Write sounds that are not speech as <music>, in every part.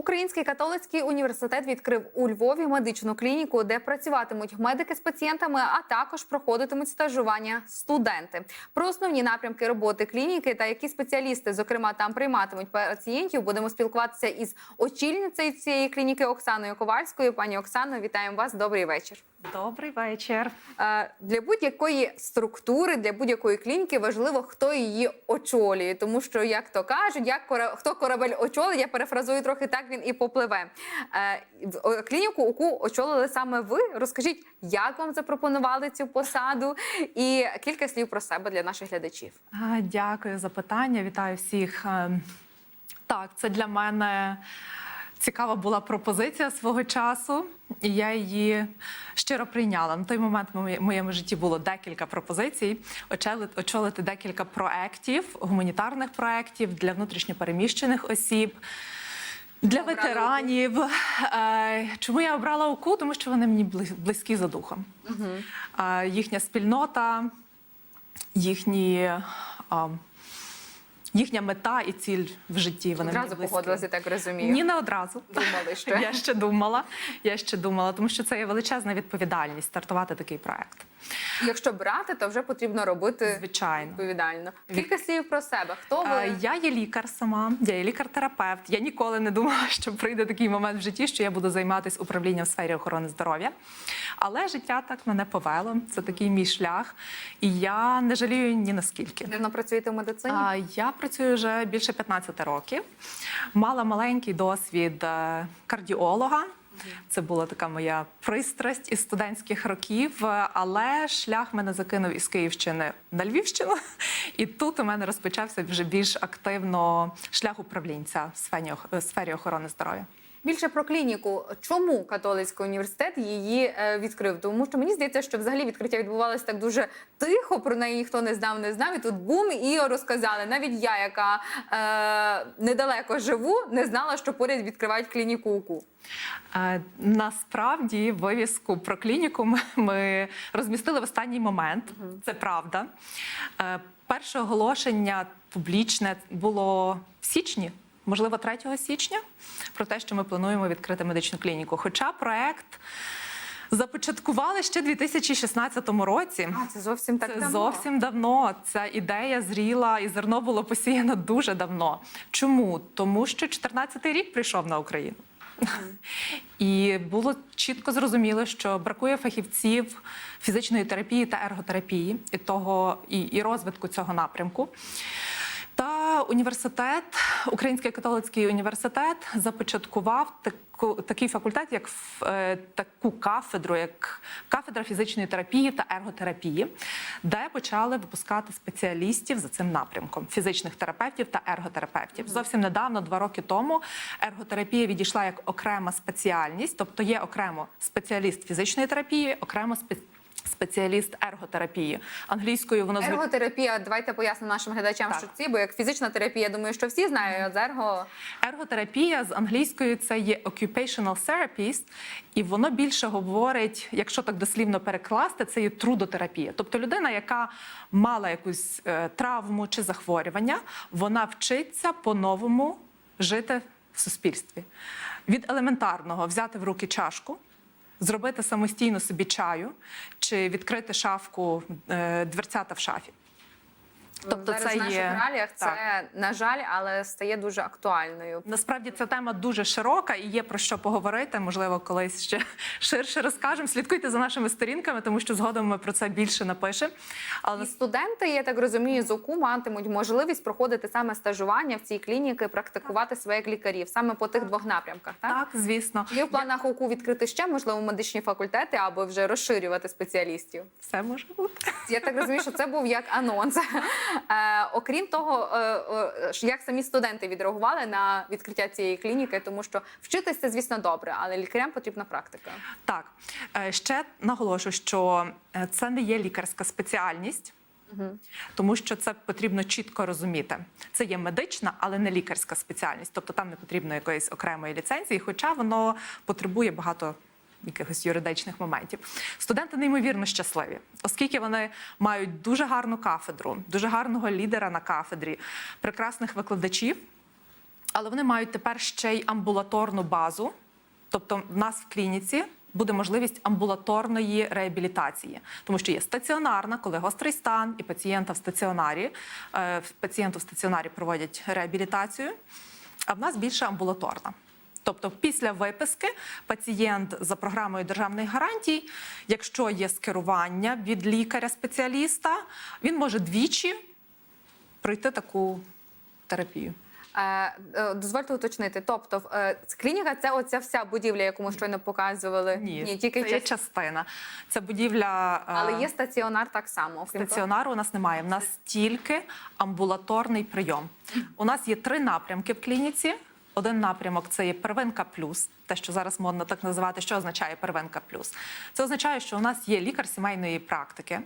Український католицький університет відкрив у Львові медичну клініку, де працюватимуть медики з пацієнтами, а також проходитимуть стажування студенти. Про основні напрямки роботи клініки та які спеціалісти, зокрема, там прийматимуть пацієнтів, будемо спілкуватися із очільницею цієї клініки Оксаною Ковальською. Пані Оксано, вітаємо вас. Добрий вечір. Добрий вечір. Для будь-якої структури, для будь-якої клініки важливо, хто її очолює, тому що, як то кажуть, як хто корабель очолить, я перефразую трохи так, він і попливе. Е, Клініку, яку очолили саме ви. Розкажіть, як вам запропонували цю посаду, і кілька слів про себе для наших глядачів. Дякую за питання. Вітаю всіх. Е, Так, це для мене цікава була пропозиція свого часу, і я її щиро прийняла. На той момент в моєму житті було декілька пропозицій. Очолити, декілька проєктів, гуманітарних проєктів для внутрішньопереміщених осіб. Для Обрали ветеранів. Е, Чому я обрала УКУ? Тому що вони мені близькі за духом. Е, Їхня спільнота, їхні, їхня мета і ціль в житті. Вони Одразу погодилася, так розумію. Ні, не одразу. Думали, що Я ще думала. Я ще думала, тому що це є величезна відповідальність стартувати такий проект. якщо брати, то вже потрібно робити Звичайно. відповідально. Кілька слів про себе. Хто ви? Я є лікар сама, я є лікар-терапевт. Я ніколи не думала, <laughs> що прийде такий момент в житті, що я буду займатися управлінням в сфері охорони здоров'я. Але життя так мене повело. Це такий мій шлях, і я не жалію ні наскільки. Давно працюєте в медицині? А, Я працюю вже більше 15 років. Мала маленький досвід е, кардіолога. Це була така моя пристрасть із студентських років, е, але шлях мене закинув із Київщини на Львівщину. І тут у мене розпочався вже більш активно шлях управлінця в сфері охорони здоров'я. Більше про клініку. Чому католицький університет її е, відкрив? Тому що мені здається, що взагалі відкриття відбувалося так дуже тихо. Про неї ніхто не знав, не знав. І тут бум і розказали. Навіть я, яка е, недалеко живу, не знала, що поряд відкривають клініку УКУ. Е, Насправді вивіску про клініку ми, розмістили в останній момент. Це правда. Е, Перше оголошення публічне було в січні, можливо, 3 січня, про те, що ми плануємо відкрити медичну клініку. Хоча проект започаткували ще 2016 році. А це зовсім так Це давно. зовсім давно. Ця ідея зріла і зерно було посіяно дуже давно. Чому? Тому що 14-й рік прийшов на Україну. І було чітко зрозуміло, що бракує фахівців фізичної терапії та ерготерапії і того і, і розвитку цього напрямку. Університет, Український католицький університет, започаткував таку, такий факультет, як е, таку кафедру, як кафедра фізичної терапії та ерготерапії, де почали випускати спеціалістів за цим напрямком фізичних терапевтів та ерготерапевтів. Зовсім недавно, два роки тому, ерготерапія відійшла як окрема спеціальність, тобто є окремо спеціаліст фізичної терапії, окремо спе- Спеціаліст ерготерапії англійською воно звучить Ерготерапія, давайте пояснимо нашим глядачам, Так. що ці, бо як фізична терапія, я думаю, що всі знають, з ерго Ерготерапія з англійською це є occupational therapist, і воно більше говорить, якщо так дослівно перекласти, це є трудотерапія. Тобто людина, яка мала якусь е, травму чи захворювання, вона вчиться по-новому жити в суспільстві. Від елементарного взяти в руки чашку. Зробити самостійно собі чаю чи відкрити шафку е, дверцята в шафі. Тобто зараз це в наших є- реаліях це, так. на жаль, але стає дуже актуальною. Насправді ця тема дуже широка і є про що поговорити. Можливо, колись ще <laughs> ширше розкажемо. Слідкуйте за нашими сторінками, тому що згодом ми про це більше напишемо. Але І студенти, я так розумію, з УКУ матимуть можливість проходити саме стажування в цій клініці, практикувати як лікарів, саме по тих двох напрямках. Так, так, звісно, є в планах УКУ відкрити ще можливо медичні факультети або вже розширювати спеціалістів. все може бути. Я так розумію, що це був як анонс. <laughs> Е, окрім того, е, е, як самі студенти відреагували на відкриття цієї клініки, тому що вчитись це, звісно, добре, але лікарям потрібна практика. Так ще наголошую, що це не є лікарська спеціальність. Тому що це потрібно чітко розуміти. Це є медична, але не лікарська спеціальність. Тобто там не потрібно якоїсь окремої ліцензії, хоча воно потребує багато якихось юридичних моментів. Студенти неймовірно щасливі, оскільки вони мають дуже гарну кафедру, дуже гарного лідера на кафедрі, прекрасних викладачів. Але вони мають тепер ще й амбулаторну базу. Тобто, в нас в клініці буде можливість амбулаторної реабілітації, тому що є стаціонарна, коли гострий стан і пацієнта в стаціонарі. е, Пацієнту в стаціонарі проводять реабілітацію, а в нас більше амбулаторна. Тобто, після виписки пацієнт за програмою державних гарантій, якщо є скерування від лікаря-спеціаліста, він може двічі пройти таку терапію. Е, е, дозвольте уточнити. Тобто, е, клініка це оця вся будівля, яку ми щойно показували. Ні, тільки це є частина. Це будівля. але є стаціонар так само. Окрім того. Стаціонару у нас немає. У нас тільки амбулаторний прийом. У нас є три напрямки в клініці. Один напрямок це є первинка плюс, те, що зараз модно так називати. Що означає первинка плюс? Це означає, що у нас є лікар сімейної практики,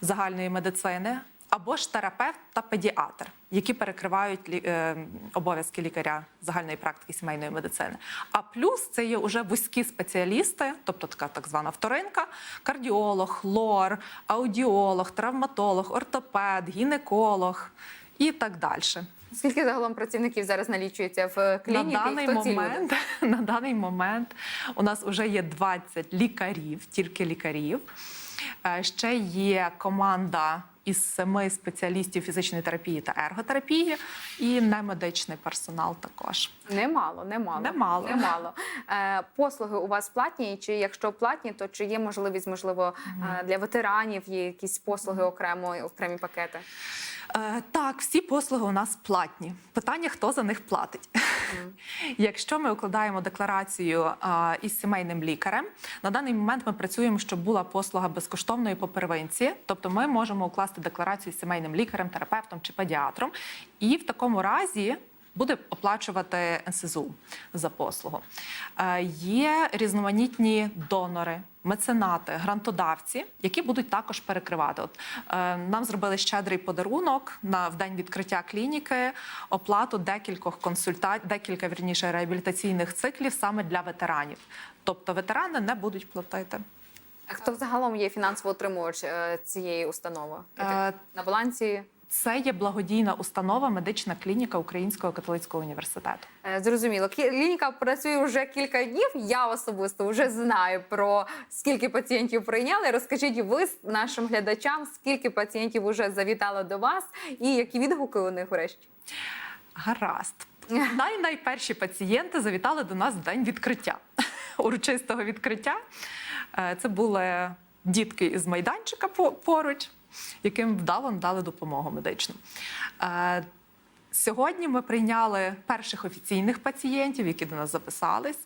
загальної медицини, або ж терапевт та педіатр, які перекривають е, обов'язки лікаря загальної практики сімейної медицини. А плюс це є вже вузькі спеціалісти, тобто така так звана вторинка, кардіолог, лор, аудіолог, травматолог, ортопед, гінеколог і так далі. Скільки загалом працівників зараз налічується в клініці? На даний, Хто момент, <laughs> на даний момент у нас вже є 20 лікарів, тільки лікарів. Е, Ще є команда із семи спеціалістів фізичної терапії та ерготерапії, і немедичний персонал також. Немало, немало. Немало. немало. Е, послуги у вас платні, чи якщо платні, то чи є можливість, можливо, е, для ветеранів є якісь послуги окремо, окремі пакети? Е, Так, всі послуги у нас платні. Питання, хто за них платить. <laughs> Якщо ми укладаємо декларацію а, із сімейним лікарем, на даний момент ми працюємо, щоб була послуга безкоштовної по первинці, тобто ми можемо укласти декларацію з сімейним лікарем, терапевтом чи педіатром, і в такому разі. Буде оплачувати НСЗУ за послугу. Е, є різноманітні донори, меценати, грантодавці, які будуть також перекривати. От е, нам зробили щедрий подарунок на в день відкриття клініки, оплату декількох консультацій, декілька вірніше реабілітаційних циклів саме для ветеранів. Тобто ветерани не будуть платити. А Хто взагалом є фінансово отримувач е, цієї установи? Е, На балансі Це є благодійна установа, медична клініка Українського католицького університету. Е, Зрозуміло, клініка працює вже кілька днів. Я особисто вже знаю про скільки пацієнтів прийняли. Розкажіть ви нашим глядачам, скільки пацієнтів вже завітало до вас, і які відгуки у них врешті. Гаразд. Най найперші пацієнти завітали до нас в день відкриття, <laughs> урочистого відкриття. Е, Це були дітки із майданчика поруч, яким вдало надали допомогу медичну. Е, Сьогодні ми прийняли перших офіційних пацієнтів, які до нас записались.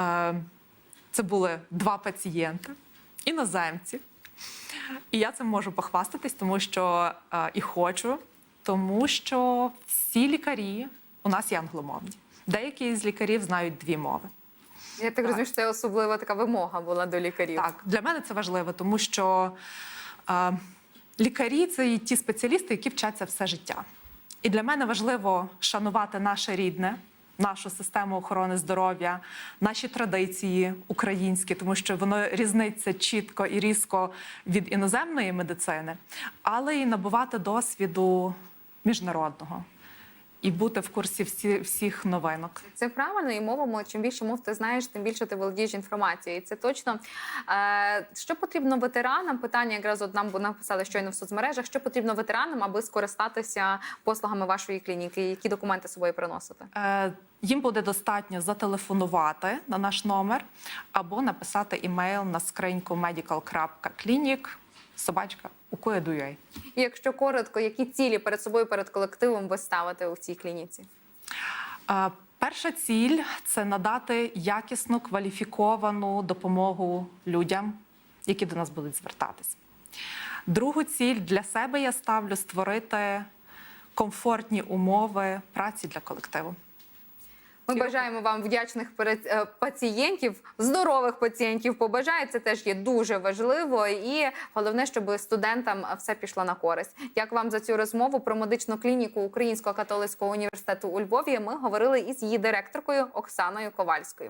Е, Це були два пацієнти, іноземці. І я цим можу похвастатись, тому що е, і хочу, тому що всі лікарі у нас є англомовні. Деякі з лікарів знають дві мови. Я так розумію, що це особлива така вимога була до лікарів. Так, для мене це важливо, тому що лікарі це і ті спеціалісти, які вчаться все життя. І для мене важливо шанувати наше рідне, нашу систему охорони здоров'я, наші традиції українські, тому що воно різниться чітко і різко від іноземної медицини, але і набувати досвіду міжнародного і бути в курсі всі, всіх новинок. Це правильно, і мова, мо- чим більше мов ти знаєш, тим більше ти володієш інформацією. І це точно. Е, що потрібно ветеранам? Питання якраз от нам написали щойно в соцмережах. Що потрібно ветеранам, аби скористатися послугами вашої клініки? Які документи з собою приносити? Е, Їм буде достатньо зателефонувати на наш номер або написати імейл на скриньку medical.clinic собачка ukue.ua. І якщо коротко, які цілі перед собою перед колективом ви ставите у цій клініці? Перша ціль це надати якісну кваліфіковану допомогу людям, які до нас будуть звертатись. Другу ціль для себе я ставлю створити комфортні умови праці для колективу. Ми бажаємо вам вдячних е, пацієнтів, здорових пацієнтів. Побажаю, це теж є дуже важливо. І головне, щоб студентам все пішло на користь. Дякую вам за цю розмову про медичну клініку Українського католицького університету у Львові. Ми говорили із її директоркою Оксаною Ковальською.